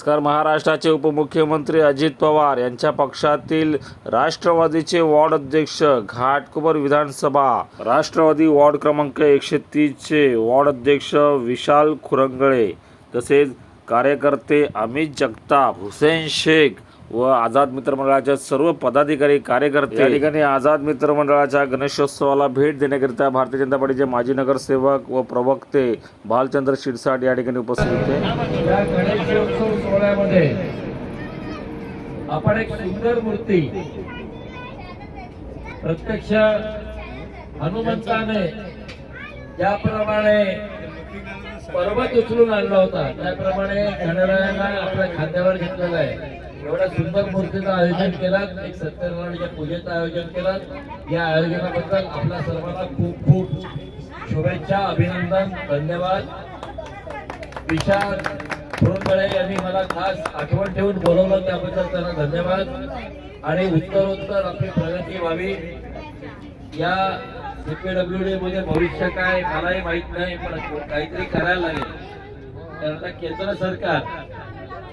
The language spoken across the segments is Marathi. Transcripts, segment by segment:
नमस्कार. महाराष्ट्राचे उपमुख्यमंत्री अजित पवार यांच्या पक्षातील राष्ट्रवादीचे वॉर्ड अध्यक्ष घाटकोपर विधानसभा राष्ट्रवादी वॉर्ड क्रमांक एकशे तीसचे वॉर्ड अध्यक्ष विशाल खुरंगळे तसेच कार्यकर्ते अमित जगताप हुसेन शेख व आझाद मित्र मंडळाच्या सर्व पदाधिकारी कार्यकर्ते या ठिकाणी आझाद मित्र मंडळाच्या गणेशोत्सवाला भेट देण्याकरिता भारतीय जनता पार्टीचे माजी नगरसेवक व प्रवक्ते भालचंद्र शिरसाट या ठिकाणी उपस्थित होते. या गणेशोत्सव सोहळ्यामध्ये आपण एक सुंदर मूर्ती प्रत्यक्ष हनुमंताने ज्याप्रमाणे पर्वत उचलून आणला होता त्याप्रमाणे गणरायाला आपल्या खांद्यावर घेतलेलं आहे. एवढ्या सुंदर मूर्तीचं आयोजन केलं एक सत्यनारायणच्या पूजेचं आयोजन केलं. या आयोजनाबद्दल आपल्या सर्वांना खूप खूप शुभेच्छा अभिनंदन धन्यवाद. विशाल फुरंगळे यांनी मला खास आठवण ठेवून बोलवलं त्याबद्दल त्यांना धन्यवाद. आणि उत्तरोत्तर आपली प्रगती व्हावी. या सीपीडब्ल्यू डी मध्ये भविष्य काय मलाही माहीत नाही पण काहीतरी करायला लागेल. कारण केंद्र सरकार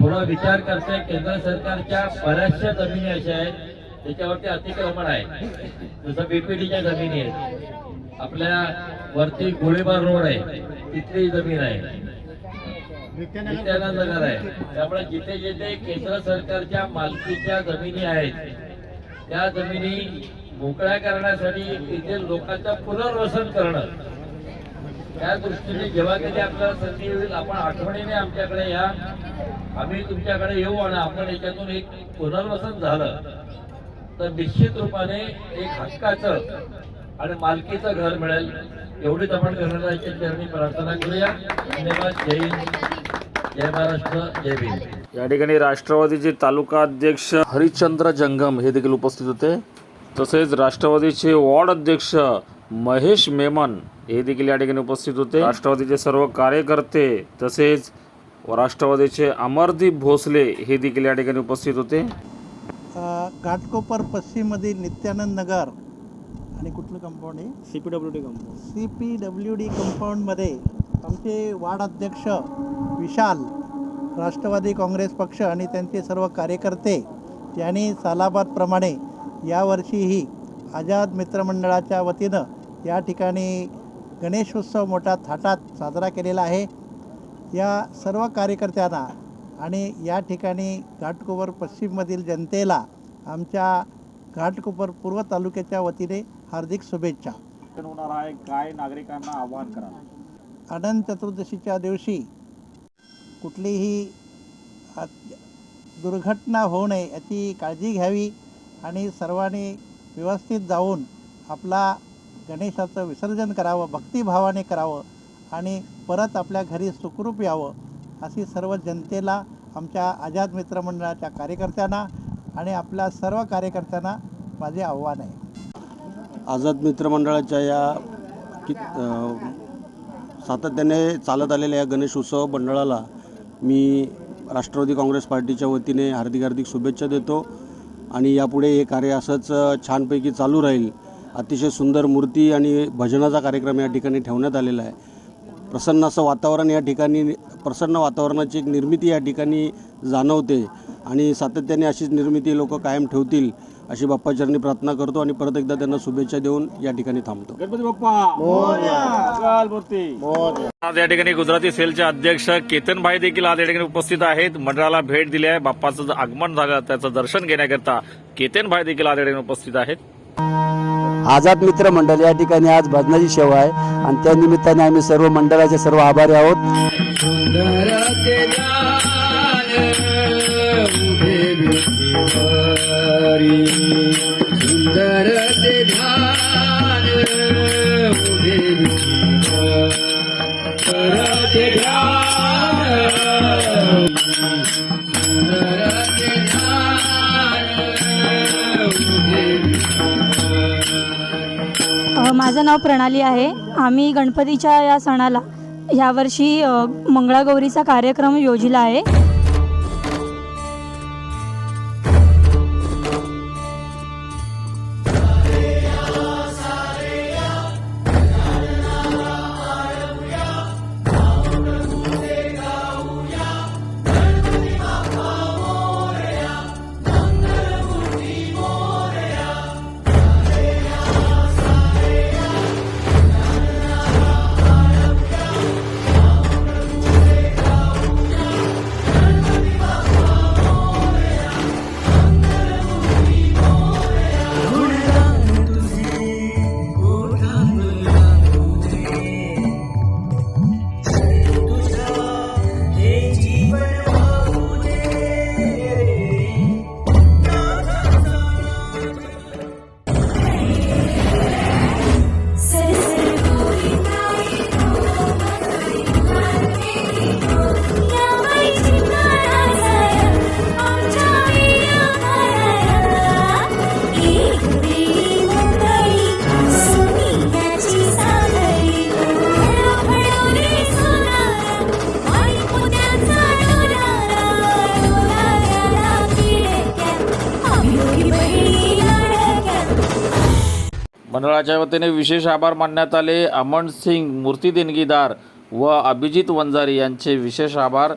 थोडा विचार करते केंद्र सरकारच्या बऱ्याचशा जमिनी अशा आहेत त्याच्यावरती अतिक्रमण आहे. जसं बीपीडीच्या जमिनी आहेत. आपल्या वरती गोळीबार रोड आहे तिथली जमीन आहे. नगर आहे. त्यामुळे जिथे जिथे केंद्र सरकारच्या मालकीच्या जमिनी आहेत त्या जमिनी मोकळ्या करण्यासाठी तिथे लोकांचं पुनर्वसन करणं. त्या दृष्टीने जेव्हा कधी आपल्याला संधी होईल आपण आठवणीने आमच्याकडे या. आम्ही तुमच्याकडे येऊ आणि आपण याच्यातून एक पुनर्वसन झालं तर निश्चित रूपाने एक हक्काचं आणि मालकीचं घर मिळेल. एवढीच आपण गणरायाच्या चरणी प्रार्थना करूया. धन्यवाद. जय हिंद. जय महाराष्ट्र. जय भीम. या ठिकाणी राष्ट्रवादीचे तालुका अध्यक्ष हरिश्चंद्र जंगम हे देखील उपस्थित होते. तसेच राष्ट्रवादीचे वॉर्ड अध्यक्ष महेश मेमन हे देखील या ठिकाणी उपस्थित होते. राष्ट्रवादीचे सर्व कार्यकर्ते तसेच राष्ट्रवादीचे अमरदीप भोसले हे देखील या ठिकाणी उपस्थित होते. घाटकोपर पश्चिममधील नित्यानंद नगर आणि कुठलं कंपाऊंड आहे? C P W D company C P W D कंपाऊंडमध्ये आमचे वार्ड अध्यक्ष विशाल राष्ट्रवादी काँग्रेस पक्ष आणि त्यांचे सर्व कार्यकर्ते यांनी सालाबादप्रमाणे यावर्षीही आझाद मित्रमंडळाच्या वतीनं या ठिकाणी गणेशोत्सव मोठ्या थाटात साजरा केलेला आहे. या सर्व कार्यकर्त्यांना आणि या ठिकाणी घाटकोपर पश्चिममधील जनतेला आमच्या घाटकोपर पूर्व तालुक्याच्या वतीने हार्दिक शुभेच्छा. होणार आहे. काय नागरिकांना आवाहन करा अनंत चतुर्दशीच्या दिवशी कुठलीही दुर्घटना होऊ नये याची काळजी घ्यावी आणि सर्वांनी व्यवस्थित जाऊन आपला गणेशाचं विसर्जन करावं भक्तिभावाने करावं आणि परत आपल्या घरी सुखरूप यावं अशी सर्व जनतेला आमच्या आझाद मित्रमंडळाच्या कार्यकर्त्यांना आणि आपल्या सर्व कार्यकर्त्यांना माझे आव्हान आहे. आझाद मित्रमंडळाच्या या कि सातत्याने चालत आलेल्या या गणेश उत्सव मंडळाला मी राष्ट्रवादी काँग्रेस पार्टीच्या वतीने हार्दिक हार्दिक शुभेच्छा देतो. आणि यापुढे हे कार्य असंच छानपैकी चालू राहील. अतिशय सुंदर मूर्ती आणि भजनाचा कार्यक्रम या ठिकाणी ठेवण्यात आलेला आहे. प्रसन्न असं वातावरण या ठिकाणी प्रसन्न वातावरणाची एक निर्मिती या ठिकाणी जाणवते आणि सातत्याने अशीच निर्मिती लोक कायम ठेवतील अशी बाप्पाचरणी प्रार्थना करतो आणि परत एकदा त्यांना शुभेच्छा देऊन या ठिकाणी थांबतो. गणपती बाप्पा! मूर्ती! आज या ठिकाणी गुजराती सेलचे अध्यक्ष केतनभाई देखील आज या ठिकाणी उपस्थित आहेत. मंडळाला भेट दिली आहे. बाप्पाचं जे आगमन झालं त्याचं दर्शन घेण्याकरता केतनभाई देखील आज या ठिकाणी उपस्थित आहेत. आझाद मित्र मंडळ या ठिकाणी आज भजनाची सेवा आहे. आणि त्या निमित्ताने आम्ही सर्व मंडळाचे सर्व आभारी आहोत. माझं नाव प्रणाली आहे. आम्ही गणपतीच्या या सणाला यावर्षी मंगळागौरीचा कार्यक्रम योजिला आहे. मंडळाच्या वतीने विशेष आभार मानण्यात आले. अमन सिंग मूर्ती देणगीदार व अभिजित वंजारी यांचे विशेष आभार.